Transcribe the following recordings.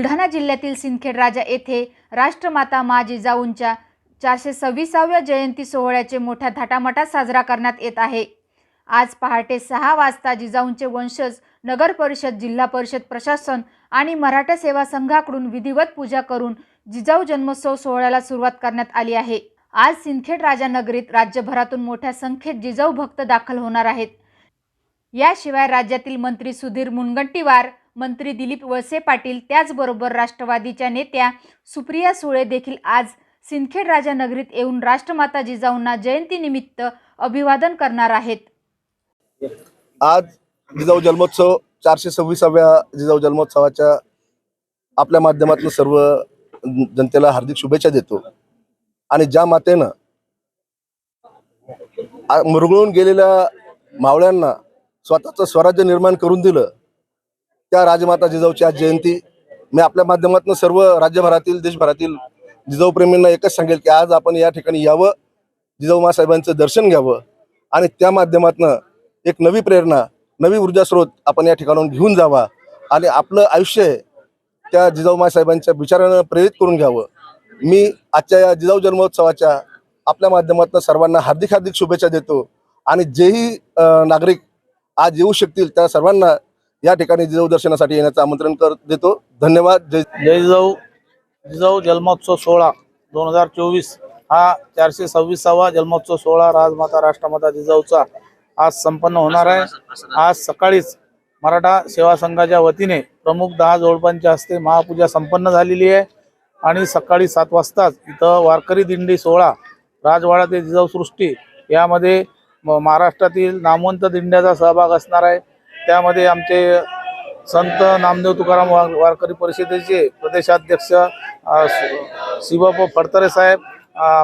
बुलढाणा जिल्ह्यातील सिंदखेड राजा येथे राष्ट्रमाता मा जिजाऊंच्या चारशे सव्वीसाव्या जयंती सोहळ्याचे मोठ्या थाटामाटात साजरा करण्यात येत आहे. आज पहाटे सहा वाजता जिजाऊंचे वंशज नगर परिषद जिल्हा परिषद प्रशासन आणि मराठा सेवा संघाकडून विधिवत पूजा करून जिजाऊ जन्मोत्सव सोहळ्याला सुरुवात करण्यात आली आहे. आज सिंदखेड राजा नगरीत राज्यभरातून मोठ्या संख्येत जिजाऊ भक्त दाखल होणार आहेत. याशिवाय राज्यातील मंत्री सुधीर मुनगंटीवार मंत्री दिलीप वळसे पाटील त्याचबरोबर राष्ट्रवादीच्या नेत्या सुप्रिया सुळे देखील आज सिंदखेड राजा नगरीत येऊन राष्ट्रमाता जिजाऊंना जयंतीनिमित्त अभिवादन करणार आहेत. आज जिजाऊ जन्मोत्सव चारशे सव्वीसाव्या जिजाऊ जन्मोत्सवाच्या आपल्या माध्यमातून सर्व जनतेला हार्दिक शुभेच्छा देतो. आणि ज्या मातेनं मुरगळून गेलेल्या मावळ्यांना स्वतःचं स्वराज्य निर्माण करून दिलं त्या राजमाता जिजाऊची आज जयंती मी आपल्या माध्यमातून सर्व राज्यभरातील देशभरातील जिजाऊ प्रेमींना एकच सांगेल की आज आपण या ठिकाणी यावं जिजाऊ मासाहेबांचं दर्शन घ्यावं आणि त्या माध्यमातनं एक नवी प्रेरणा नवी ऊर्जा स्रोत आपण या ठिकाणाहून घेऊन जावा आणि आपलं आयुष्य त्या जिजाऊ मासाहेबांच्या विचारानं प्रेरित करून घ्यावं. मी आजच्या या जिजाऊ जन्मोत्सवाच्या आपल्या माध्यमातून सर्वांना हार्दिक हार्दिक शुभेच्छा देतो आणि जेही नागरिक आज येऊ शकतील त्या सर्वांना या ठिकाणी जिजाऊ दर्शनासाठी येण्याचं आमंत्रण कर देतो. धन्यवाद. जय जय जिजाऊ जिजाऊ जन्मोत्सव सोहळा दोन हजार चोवीस. हा चारशे सव्वीसावा जन्मोत्सव सोहळा राजमाता राष्ट्रमाता जिजाऊचा आज संपन्न होणार आहे. आज सकाळीच मराठा सेवा संघाच्या वतीने प्रमुख दहा जोडपांच्या हस्ते महापूजा संपन्न झालेली आहे. आणि सकाळी सात वाजताच इथं वारकरी दिंडी सोहळा राजवाडा ते जिजाऊ सृष्टी यामध्ये महाराष्ट्रातील नामवंत दिंड्याचा सहभाग असणार आहे. त्यामध्ये आमचे संत नामदेव तुकाराम वार- वारकरी परिषदेचे प्रदेशाध्यक्ष शि- शिवप्पा फडतरे साहेब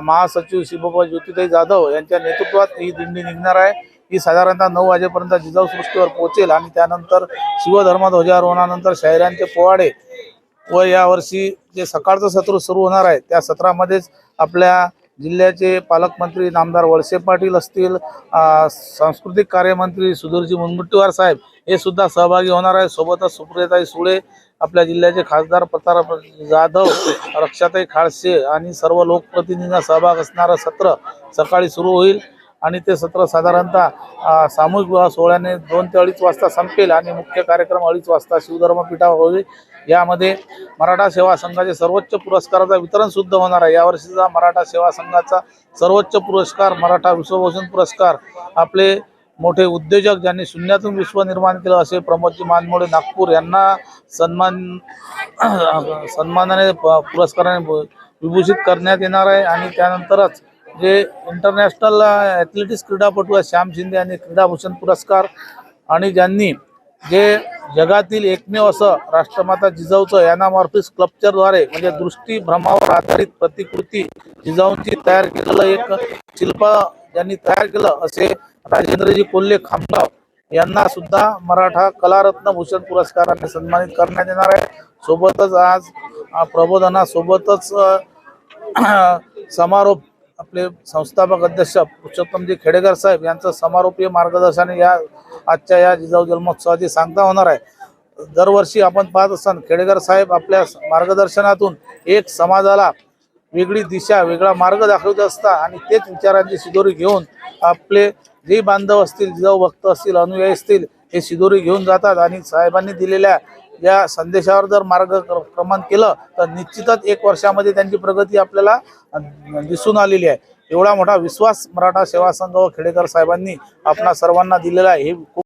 महासचिव शिवप्पा ज्योतिताई जाधव यांच्या नेतृत्वात ही दिंडी निघणार आहे. ही साधारणतः नऊ वाजेपर्यंत जिजाऊ सृष्टीवर पोहोचेल आणि त्यानंतर शिवधर्म ध्वजारोहणानंतर शाहिरांचे पोवाडे व यावर्षी जे सकाळचं सत्र सुरू होणार आहे त्या सत्रामध्येच आपल्या जिल्ह्याचे पालकमंत्री नामदार वळसे पाटील असतील सांस्कृतिक कार्यमंत्री सुधीरजी मुनगुट्टीवार साहेब हे सुद्धा सहभागी होणार आहे सोबतच सुप्रियताई सुळे आपल्या जिल्ह्याचे खासदार प्रताप जाधव रक्षाताई खाडसे आणि सर्व लोकप्रतिनिधींना सहभाग असणारं सत्र सकाळी सुरू होईल. आणि ते सत्र साधारणतः सामूहिक विवाह सोहळ्याने दोन ते अडीच वाजता संपेल आणि मुख्य कार्यक्रम अडीच वाजता शिवधर्मपीठावर होईल. यामध्ये मराठा सेवा संघाचे सर्वोच्च पुरस्काराचा वितरण सुद्धा होणार आहे. यावर्षीचा मराठा सेवा संघाचा सर्वोच्च पुरस्कार मराठा विश्वभूषण पुरस्कार आपले मोठे उद्योजक ज्यांनी शून्यातून विश्व निर्माण केलं असे प्रमोदजी मानमोडे नागपूर यांना सन्मान सन्मानाने प- पुरस्काराने विभूषित करण्यात येणार आहे. आणि त्यानंतरच जे इंटरनॅशनल ॲथलेटिक्स क्रीडापटू आहेत श्याम शिंदे यांनी क्रीडाभूषण पुरस्कार आणि ज्यांनी जे जगातील एकमेव असं राष्ट्रमाता जिजाऊचं यानामार्फित स्कल्पचरद्वारे म्हणजे दृष्टीभ्रमावर आधारित प्रतिकृती जिजाऊंची तयार केलेलं एक शिल्प ज्यांनी तयार केलं असे राजेंद्रजी कोल्हे खामगाव यांना सुद्धा मराठा कलारत्न भूषण पुरस्काराने सन्मानित करण्यात येणार आहे. सोबतच आज प्रबोधनासोबतच समारोप आपले संस्थापक अध्यक्ष पुरुषोत्तमजी खेडेकर साहेब यांचं समारोपीय मार्गदर्शन या आजच्या या जिजाऊ जन्मोत्सवाची सांगता होणार आहे दरवर्षी आपण पाहत असताना खेडेकर साहेब आपल्या मार्गदर्शनातून एक समाजाला वेगळी दिशा वेगळा मार्ग दाखवत असता आणि तेच विचारांची शिदोरी घेऊन आपले जे बांधव असतील जिजाऊ भक्त असतील अनुयायी असतील हे शिदोरी घेऊन जातात आणि साहेबांनी दिलेल्या या संदेशावर जर मार्गक्रमण केलं तर निश्चितच एक वर्षामध्ये त्यांची प्रगती आपल्याला दिसून आलेली आहे. एवढा मोठा विश्वास मराठा सेवा संघ व खेडेकर साहेबांनी आपणा सर्वांना दिलेला आहे. हे खूप